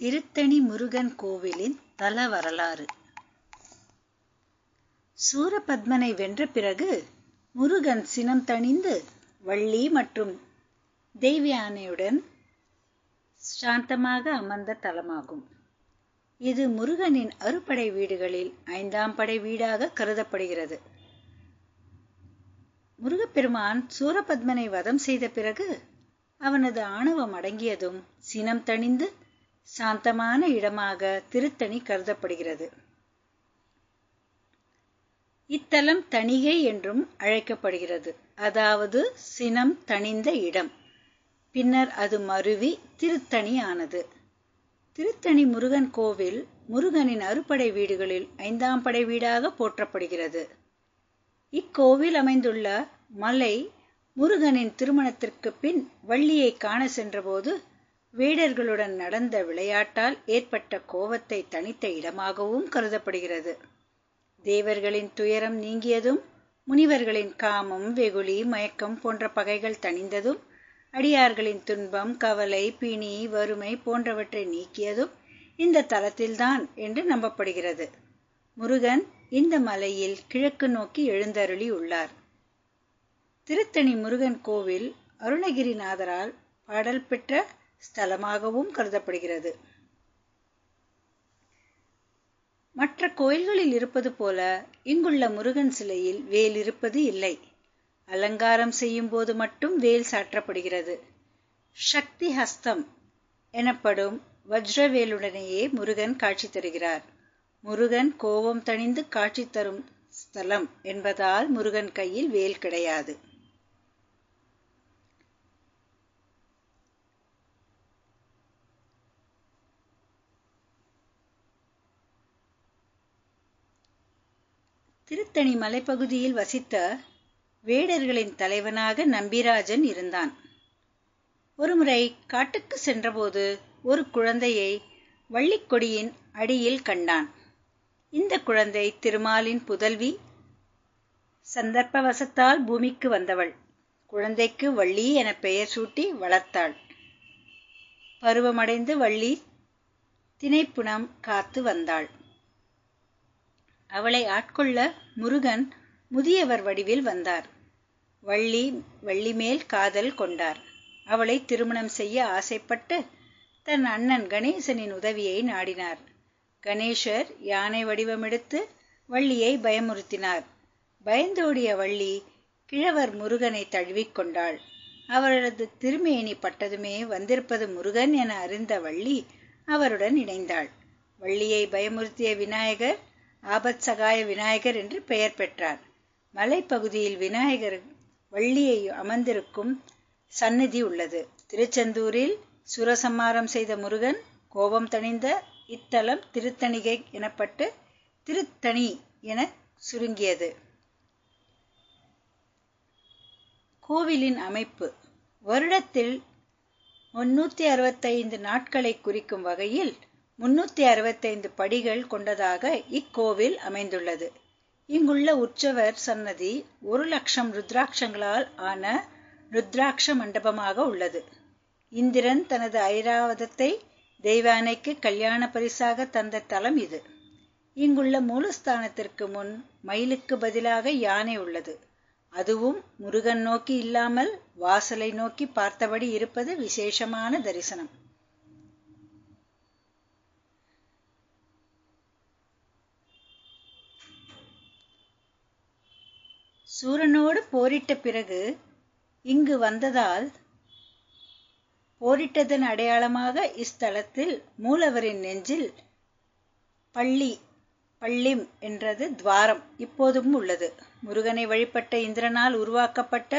திருத்தணி முருகன் கோவிலின் தல வரலாறு. சூரபத்மனை வென்ற பிறகு முருகன் சினம் தணிந்து வள்ளி மற்றும் தெய்வயானையுடன் சாந்தமாக அமர்ந்த தலமாகும். இது முருகனின் அறுபடை வீடுகளில் ஐந்தாம் படை வீடாக கருதப்படுகிறது. முருகப்பெருமான் சூரபத்மனை வதம் செய்த பிறகு அவனது ஆணவம் அடங்கியதும் சினம் தணிந்து சாந்தமான இடமாக திருத்தணி கருதப்படுகிறது. இத்தலம் தணிகை என்றும் அழைக்கப்படுகிறது. அதாவது சினம் தணிந்த இடம். பின்னர் அது மருவி திருத்தணி ஆனது திருத்தணி முருகன் கோவில் முருகனின் அறுபடை வீடுகளில் ஐந்தாம் படை வீடாக போற்றப்படுகிறது. இக்கோவில் அமைந்துள்ள மலை முருகனின் திருமணத்திற்கு பின் வள்ளியை காண சென்றபோது வீடர்களுடன் நடந்த விளையாட்டால் ஏற்பட்ட கோபத்தை தனித்த இடமாகவும் கருதப்படுகிறது. தேவர்களின் துயரம் நீங்கியதும் முனிவர்களின் காமம் வெகுளி மயக்கம் போன்ற பகைகள் தணிந்ததும் அடியார்களின் துன்பம் கவலை பிணி வறுமை போன்றவற்றை நீக்கியதும் இந்த தலத்தில்தான் என்று நம்பப்படுகிறது. முருகன் இந்த மலையில் கிழக்கு நோக்கி எழுந்தருளி உள்ளார். திருத்தணி முருகன் கோவில் அருணகிரிநாதரால் பாடல் பெற்ற ஸ்தலமாகவும் கருதப்படுகிறது. மற்ற கோயில்களில் இருப்பது போல இங்குள்ள முருகன் சிலையில் வேல் இருப்பது இல்லை. அலங்காரம் செய்யும் போது மட்டும் வேல் சாற்றப்படுகிறது. சக்தி ஹஸ்தம் எனப்படும் வஜ்ரவேலுடனேயே முருகன் காட்சி தருகிறார். முருகன் கோபம் தணிந்து காட்சி தரும் ஸ்தலம் என்பதால் முருகன் கையில் வேல் கிடையாது. திருத்தணி மலைப்பகுதியில் வசித்த வேடர்களின் தலைவனாக நம்பிராஜன் இருந்தான். ஒருமுறை காட்டுக்கு சென்றபோது ஒரு குழந்தையை வள்ளிக்கொடியின் அடியில் கண்டான். இந்த குழந்தை திருமாலின் புதல்வி சந்தர்ப்பவசத்தால் பூமிக்கு வந்தவள். குழந்தைக்கு வள்ளி என பெயர் சூட்டி வளர்த்தாள். பருவமடைந்து வள்ளி தினைப்புணம் காத்து வந்தாள். அவளை ஆட்கொள்ள முருகன் முதியவர் வடிவில் வந்தார். வள்ளி வள்ளி மேல் காதல் கொண்டார். அவளை திருமணம் செய்ய ஆசைப்பட்டு தன் அண்ணன் கணேசனின் உதவியை நாடினார். கணேசர் யானை வடிவமெடுத்து வள்ளியை பயமுறுத்தினார். பயந்தோடிய வள்ளி கிழவர் முருகனை தழுவிக்கொண்டாள் அவரது திருமேனி பட்டதுமே வந்திருப்பது முருகன் என அறிந்த வள்ளி அவருடன் இணைந்தாள். வள்ளியை பயமுறுத்திய விநாயகர் ஆபத் சகாய விநாயகர் என்று பெயர் பெற்றார். மலைப்பகுதியில் விநாயகர் வள்ளியை அமர்ந்திருக்கும் சந்நிதி உள்ளது. திருச்செந்தூரில் சுரசம்மாரம் செய்த முருகன் கோபம் தணிந்த இத்தலம் திருத்தணிகை எனப்பட்டு திருத்தணி என சுருங்கியது. கோவிலின் அமைப்பு. வருடத்தில் முன்னூத்தி அறுபத்தைந்து நாட்களை குறிக்கும் வகையில் முன்னூத்தி அறுபத்தைந்து படிகள் கொண்டதாக இக்கோவில் அமைந்துள்ளது. இங்குள்ள உற்சவர் சன்னதி ஒரு லட்சம் ருத்ராட்சங்களால் ஆன ருத்ராட்ச மண்டபமாக உள்ளது. இந்திரன் தனது ஐராவதத்தை தெய்வானைக்கு கல்யாண பரிசாக தந்த தலம் இது. இங்குள்ள மூலஸ்தானத்திற்கு முன் மயிலுக்கு பதிலாக யானை உள்ளது. அதுவும் முருகன் நோக்கி இல்லாமல் வாசலை நோக்கி பார்த்தபடி இருப்பது விசேஷமான தரிசனம். சூரனோடு போரிட்ட பிறகு இங்கு வந்ததால் போரிட்டதன் அடையாளமாக இஸ்தலத்தில் மூலவரின் நெஞ்சில் பள்ளி பள்ளிம் என்றது துவாரம் இப்போதும் உள்ளது. முருகனை வழிபட்ட இந்திரனால் உருவாக்கப்பட்ட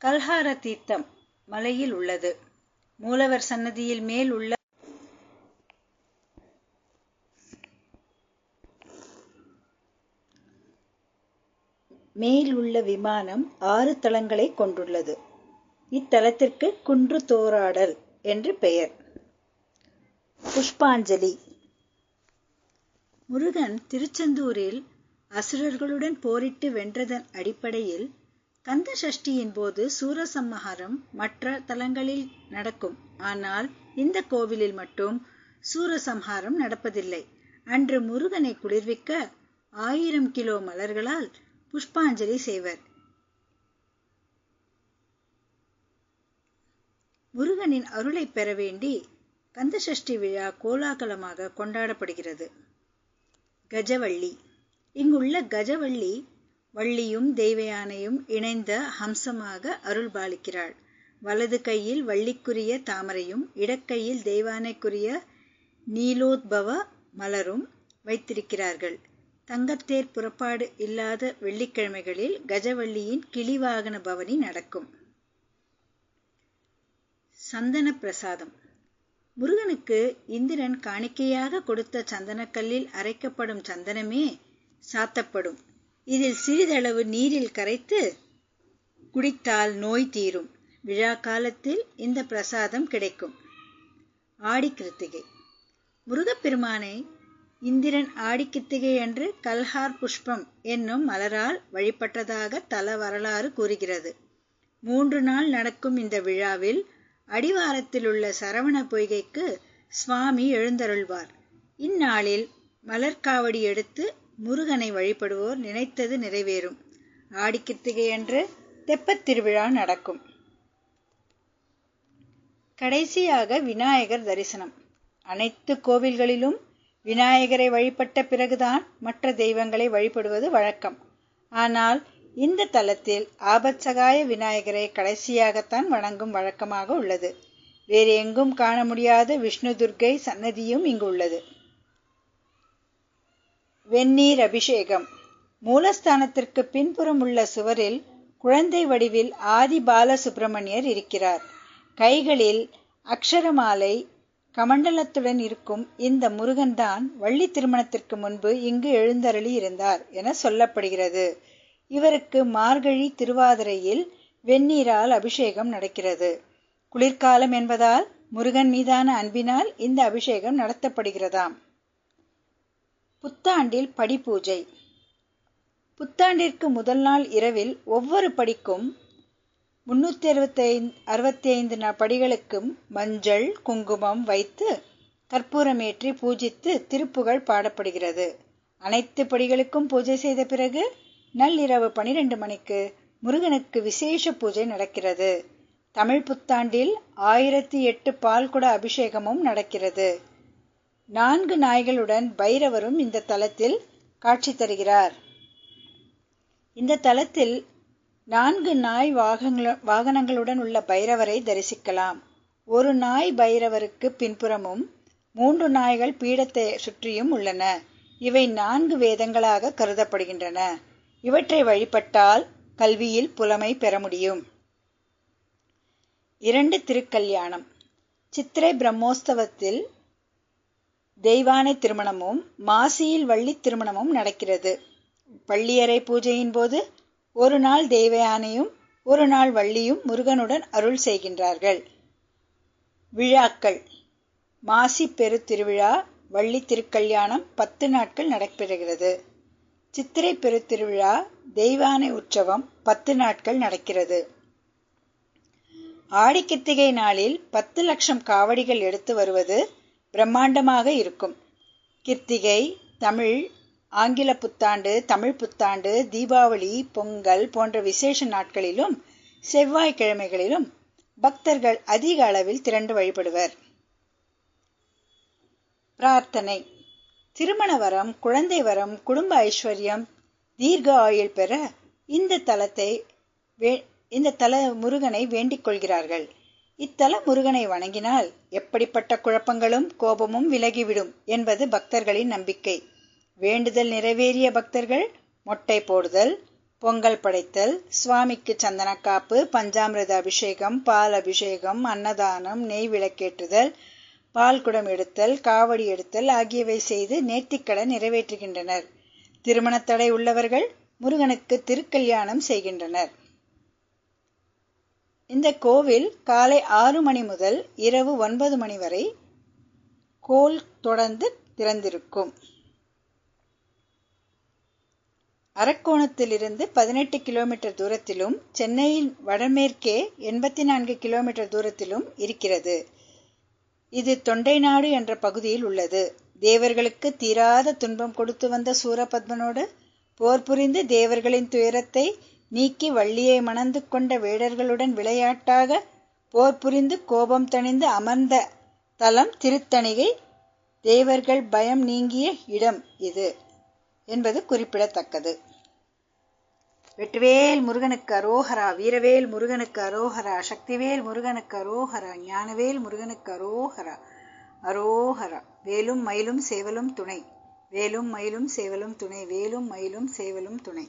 கல்ஹார தீர்த்தம் மலையில் உள்ளது. மூலவர் சன்னதியில் மேல் உள்ள மேல் உள்ள விமானம் ஆறு தளங்களை கொண்டுள்ளது. இத்தலத்திற்கு குன்று தோராடல் என்று பெயர். புஷ்பாஞ்சலி. முருகன் திருச்செந்தூரில் அசுரர்களுடன் போரிட்டு வென்றதன் அடிப்படையில் கந்த சஷ்டியின் போது சூரசம்ஹாரம் மற்ற தலங்களில் நடக்கும். ஆனால் இந்த கோவிலில் மட்டும் சூரசம்ஹாரம் நடப்பதில்லை. அன்று முருகனை குளிர்விக்க ஆயிரம் கிலோ மலர்களால் புஷ்பாஞ்சலி செய்வர். முருகனின் அருளை பெற வேண்டி கந்தசஷ்டி விழா கோலாகலமாக கொண்டாடப்படுகிறது. கஜவள்ளி. இங்குள்ள கஜவள்ளி வள்ளியும் தெய்வயானையும் இணைந்த ஹம்சமாக அருள் பாலிக்கிறாள். வலது கையில் வள்ளிக்குரிய தாமரையும் இடக்கையில் தெய்வானைக்குரிய நீலோத்பவ மலரும் வைத்திருக்கிறார்கள். தங்கத்தேர் புறப்பாடு இல்லாத வெள்ளிக்கிழமைகளில் கஜவள்ளியின் கிளிவாகன பவனி நடக்கும். சந்தன பிரசாதம் முருகனுக்கு இந்திரன் காணிக்கையாக கொடுத்த சந்தனக்கல்லில் அரைக்கப்படும் சந்தனமே சாத்தப்படும். இதில் சிறிதளவு நீரில் கரைத்து குடித்தால் நோய் தீரும். விழா காலத்தில் இந்த பிரசாதம் கிடைக்கும். ஆடி கிருத்திகை. முருகப்பெருமானை இந்திரன் ஆடிக்கித்திகை என்று கல்ஹார் புஷ்பம் என்னும் மலரால் வழிபட்டதாக தல வரலாறு கூறுகிறது. மூன்று நாள் நடக்கும் இந்த விழாவில் அடிவாரத்தில் உள்ள சரவண பொய்கைக்கு சுவாமி எழுந்தருள்வார். இந்நாளில் மலர்காவடி எடுத்து முருகனை வழிபடுவோர் நினைத்தது நிறைவேறும். ஆடிக்கித்திகை அன்று தெப்பத் திருவிழா நடக்கும். கடைசியாக விநாயகர் தரிசனம். அனைத்து கோவில்களிலும் விநாயகரை வழிபட்ட பிறகுதான் மற்ற தெய்வங்களை வழிபடுவது வழக்கம். ஆனால் இந்த தலத்தில் ஆபத்சகாய விநாயகரை கடைசியாகத்தான் வணங்கும் வழக்கமாக உள்ளது. வேறு எங்கும் காண முடியாத விஷ்ணு துர்க்கை சன்னதியும் இங்கு உள்ளது. வெந்நீர் அபிஷேகம். மூலஸ்தானத்திற்கு பின்புறம் உள்ள சுவரில் குழந்தை வடிவில் ஆதி பால சுப்பிரமணியர் இருக்கிறார். கைகளில் அக்ஷரமாலை கமண்டலத்துடன் இருக்கும் இந்த முருகன்தான் வள்ளி திருமணத்திற்கு முன்பு இங்கு எழுந்தருளி இருந்தார் என சொல்லப்படுகிறது. இவருக்கு மார்கழி திருவாதிரையில் வெந்நீரால் அபிஷேகம் நடக்கிறது. குளிர்காலம் என்பதால் முருகன் மீதான அன்பினால் இந்த அபிஷேகம் நடத்தப்படுகிறதாம். புத்தாண்டில் படி பூஜை. புத்தாண்டிற்கு முதல் நாள் இரவில் ஒவ்வொரு படிக்கும் முன்னூத்தி அறுபத்தி அறுபத்தி ஐந்து படிகளுக்கும் மஞ்சள் குங்குமம் வைத்து கற்பூரமேற்றி பூஜித்து திருப்புகழ் பாடப்படுகிறது. அனைத்து படிகளுக்கும் பூஜை செய்த பிறகு நள்ளிரவு பனிரெண்டு மணிக்கு முருகனுக்கு விசேஷ பூஜை நடக்கிறது. தமிழ் புத்தாண்டில் ஆயிரத்தி எட்டு பால்குட அபிஷேகமும் நடக்கிறது. நான்கு நாய்களுடன் பைரவரும் இந்த தலத்தில் காட்சி தருகிறார். இந்த தலத்தில் நான்கு நாய் வாகனங்களுடன் உள்ள பைரவரை தரிசிக்கலாம். ஒரு நாய் பைரவருக்கு பின்புறமும் மூன்று நாய்கள் பீடத்தை சுற்றியும் உள்ளன. இவை நான்கு வேதங்களாக கருதப்படுகின்றன. இவற்றை வழிபட்டால் கல்வியில் புலமை பெற முடியும். இரண்டு திருக்கல்யாணம். சித்திரை பிரம்மோத்சவத்தில் தெய்வானை திருமணமும் மாசியில் வள்ளி திருமணமும் நடக்கிறது. பள்ளியறை பூஜையின் போது ஒரு நாள் தேவயானையும் ஒரு நாள் வள்ளியும் முருகனுடன் அருள் செய்கின்றார்கள். விழாக்கள். மாசி பெருத்திருவிழா வள்ளி திருக்கல்யாணம் பத்து நாட்கள் நடைபெறுகிறது. சித்திரை பெருத்திருவிழா தெய்வானை உற்சவம் பத்து நாட்கள் நடக்கிறது. ஆடிக்கித்திகை நாளில் பத்து லட்சம் காவடிகள் எடுத்து வருவது பிரம்மாண்டமாக இருக்கும். கிர்த்திகை தமிழ் ஆங்கில புத்தாண்டு தமிழ் புத்தாண்டு தீபாவளி பொங்கல் போன்ற விசேஷ நாட்களிலும் செவ்வாய்க்கிழமைகளிலும் பக்தர்கள் அதிக அளவில் திரண்டு வழிபடுவர். பிரார்த்தனை. திருமண வரம் குழந்தை வரம் குடும்ப ஐஸ்வர்யம் தீர்க்க ஆயுள் பெற இந்த தலத்தை இந்த தல முருகனை வேண்டிக் கொள்கிறார்கள். இத்தல முருகனை வணங்கினால் எப்படிப்பட்ட குழப்பங்களும் கோபமும் விலகிவிடும் என்பது பக்தர்களின் நம்பிக்கை. வேண்டுதல் நிறைவேறிய பக்தர்கள் மொட்டை போடுதல் பொங்கல் படைத்தல் சுவாமிக்கு சந்தனக்காப்பு பஞ்சாமிரத அபிஷேகம் பால் அபிஷேகம் அன்னதானம் நெய் விளக்கேற்றுதல் பால் குடம் எடுத்தல் காவடி எடுத்தல் ஆகியவை செய்து நேர்த்திக்கடன் நிறைவேற்றுகின்றனர். திருமணத்தடை உள்ளவர்கள் முருகனுக்கு திருக்கல்யாணம் செய்கின்றனர். இந்த கோவில் காலை ஆறு மணி முதல் இரவு ஒன்பது மணி வரை கோல் தொடர்ந்து திறந்திருக்கும். அரக்கோணத்திலிருந்து பதினெட்டு கிலோமீட்டர் தூரத்திலும் சென்னையின் வடமேற்கே எண்பத்தி நான்கு கிலோமீட்டர் தூரத்திலும் இருக்கிறது. இது தொண்டைநாடு என்ற பகுதியில் உள்ளது. தேவர்களுக்கு தீராத துன்பம் கொடுத்து வந்த சூரபத்மனோடு போர் புரிந்து தேவர்களின் துயரத்தை நீக்கி வள்ளியை மணந்து கொண்ட வேடர்களுடன் விளையாட்டாக போர் புரிந்து கோபம் தணிந்து அமர்ந்த தலம் திருத்தணிகை தேவர்கள் பயம் நீங்கிய இடம் இது. என்பது குறிப்பிடத்தக்கது. வெற்றிவேல் முருகனுக்கு அரோஹரா வீரவேல் முருகனுக்கு அரோஹரா சக்திவேல் முருகனுக்கு அரோஹரா ஞானவேல் முருகனுக்கு அரோஹரா அரோஹரா. வேலும் மயிலும் சேவலும் துணை. வேலும் மயிலும் சேவலும் துணை. வேலும் மயிலும் சேவலும் துணை.